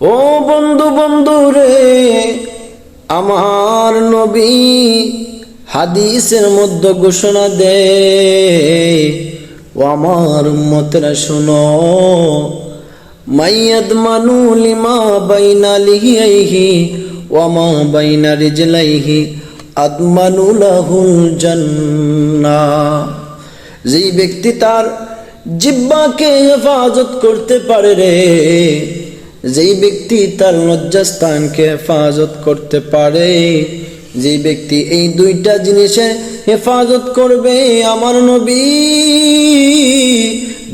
ও বন্ধু বন্ধু রে আমার নবী হাদিসের মধ্যে ঘোষণা দে। ও আমার মতরা শোনো, মাইয়াদ মানু লিমা বাইনা লিহিয়াইহি ওয়ামা বাইনা রিজলাইহি আদমানু লাহুল জান্নাহ যেই ব্যক্তি তার জিব্বাকে হেফাজত করতে পারে রে যেই ব্যক্তি তার লজ্জাস্থানকে হেফাজত করতে পারে, যেই ব্যক্তি এই দুইটা জিনিসের হেফাজত করবে, আমার নবী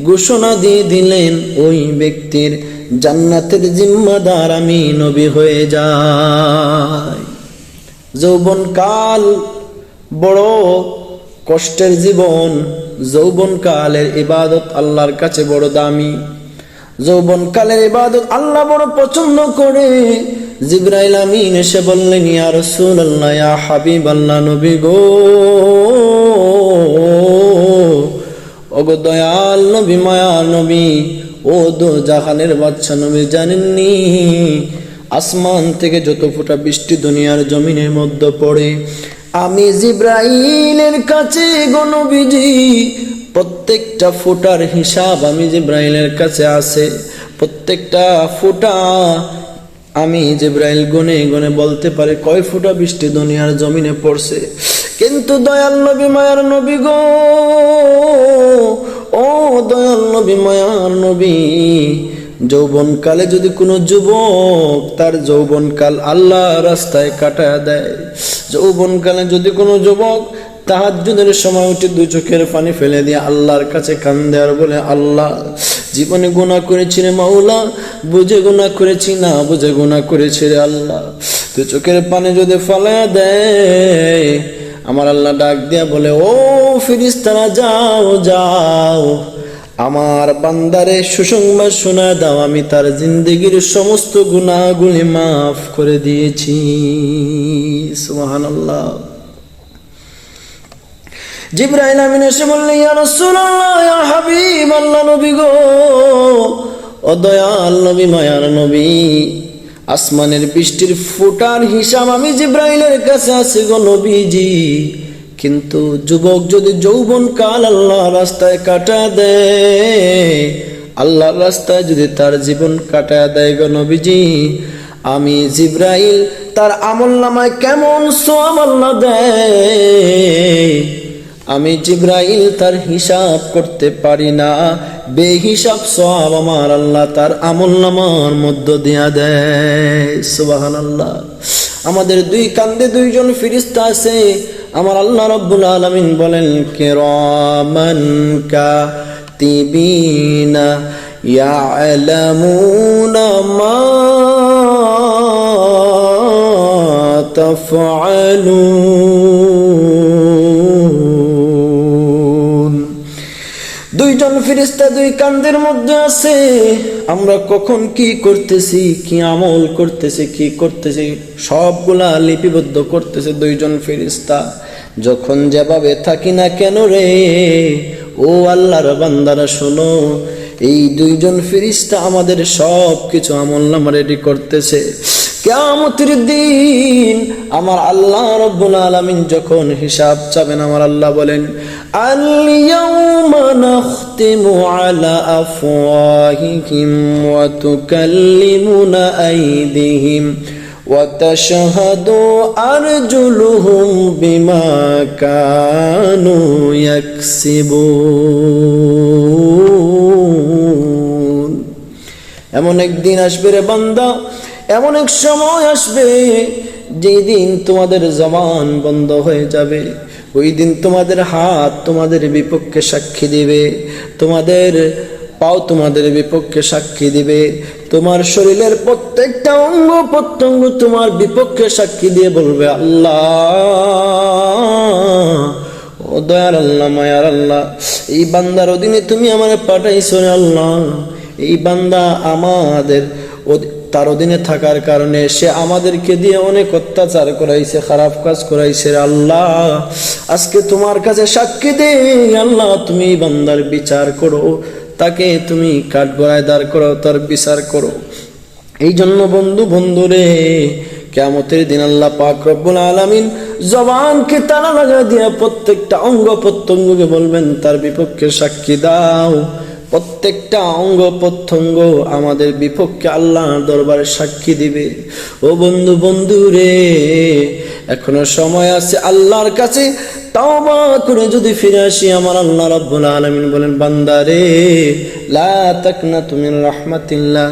ঘোষণা দিয়ে দিলেন, ওই ব্যক্তির জান্নাতের জিম্মাদার আমি নবী হয়ে যাই। যৌবন কাল বড় কষ্টের জীবন যৌবন কালের ইবাদত আল্লাহর কাছে বড় দামি। যৌবন কালের ইবাদত আল্লাহ বড় পছন্দ করে। জিব্রাইল আমিন এসে বললেন, ইয়া রাসূলুল্লাহ, ইয়া হাবিব আল্লাহ নবী গো। ওগো দয়াল নবী, মায়া নবী, ও দো জাহানের বাচ্চা নবী জানেননি? আসমান থেকে যত ফোঁটা বৃষ্টি দুনিয়ার জমিনের মধ্যে পড়ে। আমি জিব্রাইলের কাছে গণবিজি প্রত্যেকটা ফোটার হিসাব আমি জিব্রাইলের কাছে আছে। প্রত্যেকটা ফোটা আমি জিব্রাইল গনে গনে বলতে পারে, কয় ফোঁটা বৃষ্টি দুনিয়ার জমিনে পড়ছে। কিন্তু দয়াল নবী, মায়ার নবী গো, ও দয়াল নবী, মায়ার নবী, যৌবনকালে যদি কোনো যুবক তার যৌবনকাল আল্লাহ রাস্তায় কাটা দেয়, যৌবনকালে যদি কোনো যুবক তাহাজ্জুদের সময় উঠে দুই চোখের পানি ফেলে দিয়ে আল্লাহর কাছে কান্দে আর বলে, আল্লাহ, জীবনে গুণা করেছি রে মাওলা, বুঝে গুণা করেছি না বুঝে গুণা করেছি রে আল্লাহ। তুই চোখের পানি যদি ফলায়া দেয়, আমার আল্লাহ ডাক দিয়া বলে, ও ফিরিস্তারা, যাও যাও। আমার বান্দারে সুসংবাদ শোনা দাও, আমি তার জিন্দগির সমস্ত গুণাগুলি মাফ করে দিয়েছি। সুবহানাল্লাহ। জিব্রাইল আমিন এসে বললেন, ইয়া হাবিব, আল্লাহ নবী গো। ও দয়াল নবী, মায়ার নবী, আসমানের বৃষ্টির ফোটার হিসাব আমি জিব্রাইলের কাছে আছে গো নবীজি। কিন্তু যুবক যদি যৌবন কাল আল্লাহ রাস্তায় কাটা দেয়, আল্লাহর রাস্তায় যদি তার জীবন কাটা দেয় গো নবীজি, আমি জিব্রাইল তার আমল নামায় কেমন সোয়াব আল্লাহ দেয়। আমি জিব্রাইল তার হিসাব করতে পারি না। বেহিসাব সব আমার আল্লাহ তার আমল নামার মধ্য দিয়া দেয়। সুবাহান আল্লাহ আমাদের দুই কান্দে দুইজন ফিরিস্তা আছে। আমার আল্লাহ রব্বুল আলমিন বলেন, কেরমান কা তিবিনা ইয়ালামুনা মা দুইজন ফিরিস্তা দুই কান্দের মধ্যে আছে। আমরা কখন কি করতেছি, কি আমল করতেছি, কি করতেছি, সবগুলা লিপিবদ্ধ করতেছে দুইজন ফিরিস্তা। যখন যেভাবে থাকি না কেন রে, ও আল্লাহর বান্দারা শোনো, এই দুইজন ফিরিস্তা আমাদের সব কিছু আমল নামা রেডি করতেছে। কেমতের দিন আমার আল্লাহ রব্বুল আলামিন যখন হিসাব চাবেন আমার আল্লাহ বলেন আল-ইয়াউমা নাখতিমু আলা আফওয়াহিহিম ওয়া তুকাল্লিমুনা আইদিহিম وتشهد أرجلهم بما كانوا يكسبون এমন একদিন আসবে রে বান্দা এমন এক সময় আসবে যেই দিন তোমাদের জবান বন্ধ হয়ে যাবে, ওই দিন তোমাদের হাত তোমাদের বিপক্ষে সাক্ষী দিবে, তোমাদের পাও তোমাদের বিপক্ষে সাক্ষী দিবে, তোমার শরীরের প্রত্যেকটা অঙ্গ প্রত্যঙ্গ তোমার বিপক্ষে সাক্ষী দিয়ে বলবে, আল্লাহ, ও দয়ার আল্লাহ, মায়ার আল্লাহ, এই বান্দার অধীনে তুমি আমার পাঠাইছো আল্লাহ, এই বান্দা আমাদের তার অধীনে থাকার কারণে সে আমাদেরকে দিয়ে অনেক অত্যাচার করাইছে, খারাপ কাজ করাইছে আল্লাহ। আজকে তোমার কাছে সাক্ষী দে, আল্লাহ তুমি বান্দার বিচার করো, তাকে তুমি কাঠগড়ায় দাঁড় করো তার বিচার করো। এই জন্য বন্ধু, বন্ধুরে কেমতের দিন আল্লাহ পাক রব্বুল আলামিন জবানকে তালা লাগা দিয়া প্রত্যেকটা অঙ্গ প্রত্যঙ্গকে বলবেন, তার বিপক্ষে সাক্ষী দাও। প্রত্যেকটা অঙ্গ প্রত্যঙ্গ আমাদের বিপক্ষে আল্লাহ দরবারে সাক্ষী দিবে। ও বন্ধু বন্ধু রে এখনও সময় আছে আল্লাহর কাছে তাওবা করে যদি ফিরে আসি আমার আল্লাহ রাব্বুল আলামিন বলেন, বান্দারে, লা তাকনা তুমি রাহমাতিল্লাহ।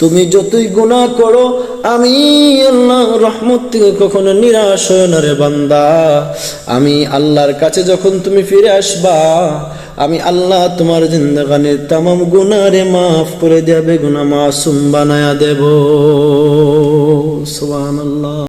তুমি যতই গুণা করো, আমি আল্লাহ রহমত থেকে কখনো নিরাশ হয় না রে বান্দা। আমি আল্লাহর কাছে যখন তুমি ফিরে আসবা, আমি আল্লাহ তোমার জিন্দাগানের তাম গুনারে মাফ করে দেবে গুনা মাসুম বানায়া দেব। সুবহানাল্লাহ।